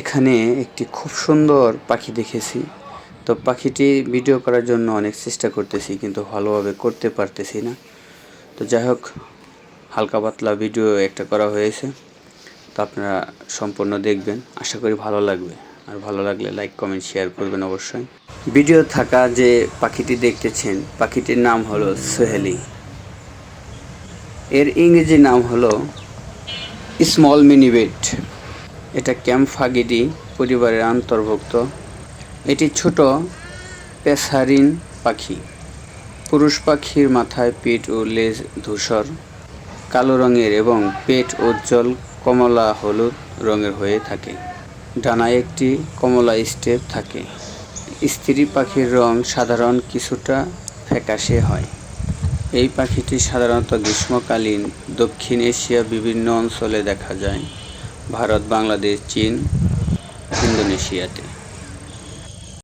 এখানে একটি খুব সুন্দর পাখি দেখেছি। তো পাখিটি ভিডিও করার জন্য অনেক চেষ্টা করতেছি, কিন্তু ভালোভাবে করতে পারতেছি না। তো যাই হোক, হালকা পাতলা ভিডিও একটা করা হয়েছে। তো আপনারা সম্পূর্ণ দেখবেন। আশা করি ভালো লাগবে। আর ভালো লাগলে লাইক, কমেন্ট, শেয়ার করবেন অবশ্যই। ভিডিও থাকা যে পাখিটি দেখতেছেন, পাখিটির নাম হলো সোহেলি। এর ইংরেজি নাম হলো স্মল মিনিবেট এটা ক্যাম্পফাগিডি পরিবারের অন্তর্ভুক্ত। এটি ছোট পেসারিন পাখি। পুরুষ পাখির মাথায় পেট ও লেজ ধূসর, কালো রঙের এবং পেট উজ্জ্বল কমলা হলুদ রঙের হয়ে থাকে। ডানায় একটি কমলা স্টেপ থাকে। স্ত্রী পাখির রং সাধারণ কিছুটা ফ্যাকাশে হয়। এই পাখিটি সাধারণত গ্রীষ্মকালীন দক্ষিণ এশিয়া বিভিন্ন অঞ্চলে দেখা যায়। ভারত বাংলাদেশ চীন ইন্দোনেশিয়াতে।